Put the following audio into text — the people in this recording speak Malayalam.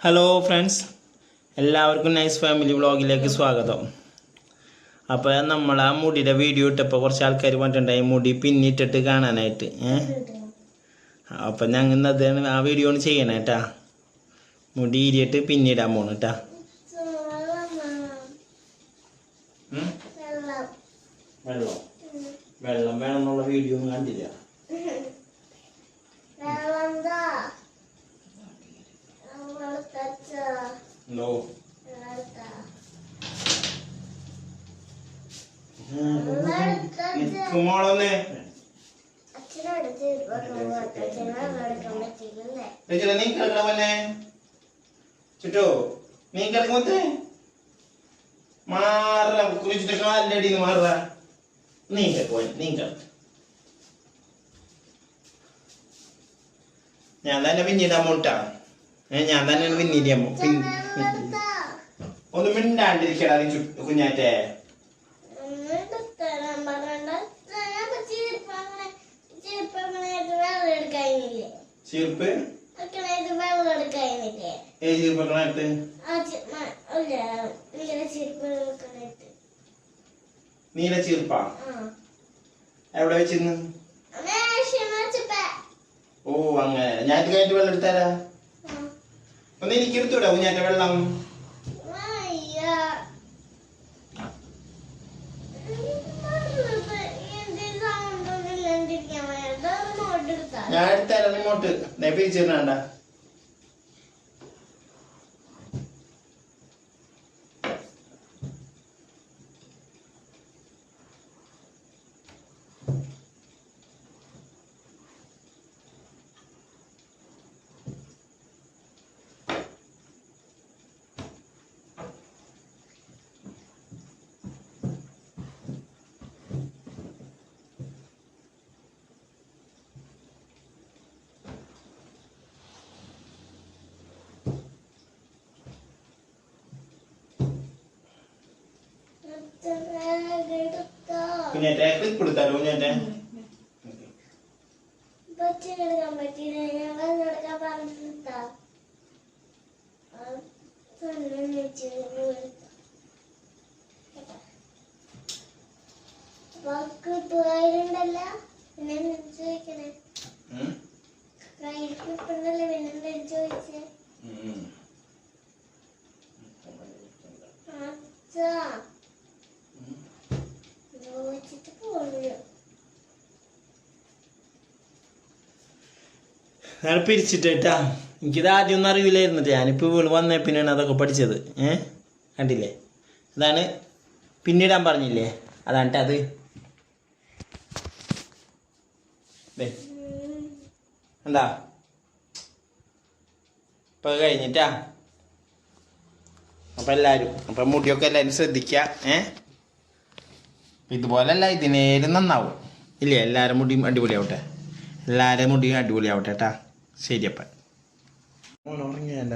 ഹലോ ഫ്രണ്ട്സ് എല്ലാവർക്കും നൈസ് ഫാമിലി വ്ളോഗിലേക്ക് സ്വാഗതം. അപ്പോൾ നമ്മൾ ആ മുടിയുടെ വീഡിയോ ഇട്ടപ്പോൾ കുറച്ച് ആൾക്കാർ പറഞ്ഞിട്ടുണ്ടായി മുടി പിന്നിട്ടിട്ട് കാണാനായിട്ട് ഏഹ് അപ്പം ഞങ്ങൾ ഇന്ന് അത് ആ വീഡിയോ ആണ് ചെയ്യണേ കേട്ടാ മുടി ഇരിയിട്ട് പിന്നിടാൻ പോണ കേട്ടാ വെള്ളം. വേണമെന്നുള്ള വേണം വീഡിയോ ഒന്നും കണ്ടില്ല. നിൽക്കുമോളൊന്നേ ചേച്ചിയുടെ നീ കിടക്കണ പോലെ ചുറ്റോ നീ കിടക്കുമത്തെ മാറ കുറിച്ചിട്ട് കാലടി മാറ നീ കിടക്കുവാൻ നീ കിടക്ക ഞാൻ തന്നെ പിന്നീട് അമൗണ്ട് ഏ ഞാൻ തന്നെ പിന്നീട് ഒന്ന് മിണ്ടാണ്ടിരിക്കടാ നീ കുഞ്ഞാറ്റേ. ചീർപ്പ്? ഏ ചീർപ്പക്കണത്ത് നീല ചീർപ്പാ? എവിടെ വെച്ചിരുന്നു? ഓ അങ്ങനെ. ഞാൻ കഴിഞ്ഞിട്ട് വെള്ളം എടുത്തരാ ഒന്ന് എനിക്ക് എടുത്തൂടാ കുഞ്ഞാറ്റ വെള്ളം. ഞാൻ എടുത്തരാ ഞാൻ പിരിച്ചിരുന്നാണ്ട കുഞ്ഞാറ്റ ക്ലിപ്പ് കൊടുത്താലോ കുഞ്ഞാറ്റെ പച്ചക്കെടുക്കാൻ ഞാൻ പിരിച്ചിട്ടേട്ടാ എനിക്കിത് ആദ്യം ഒന്നും അറിയില്ലായിരുന്നു. ഞാനിപ്പോൾ വീട് വന്നേ പിന്നെയാണ് അതൊക്കെ പഠിച്ചത്. ഏ? കണ്ടില്ലേ? അതാണ് പിന്നിടാൻ പറഞ്ഞില്ലേ? അതാണ് അത്. എന്താ ഇപ്പൊ കഴിഞ്ഞിട്ടാ. അപ്പൊ എല്ലാരും അപ്പൊ മുടിയൊക്കെ എല്ലാരും ശ്രദ്ധിക്ക. ഏ? ഇതുപോലല്ല ഇതിനേലും നന്നാവും. ഇല്ലേ? എല്ലാരും മുടിയും അടിപൊളിയാവട്ടെ. എല്ലാരും മുടിയും അടിപൊളിയാവട്ടെ കേട്ടാ ശരി അപ്പം ഉറങ്ങിയല്ല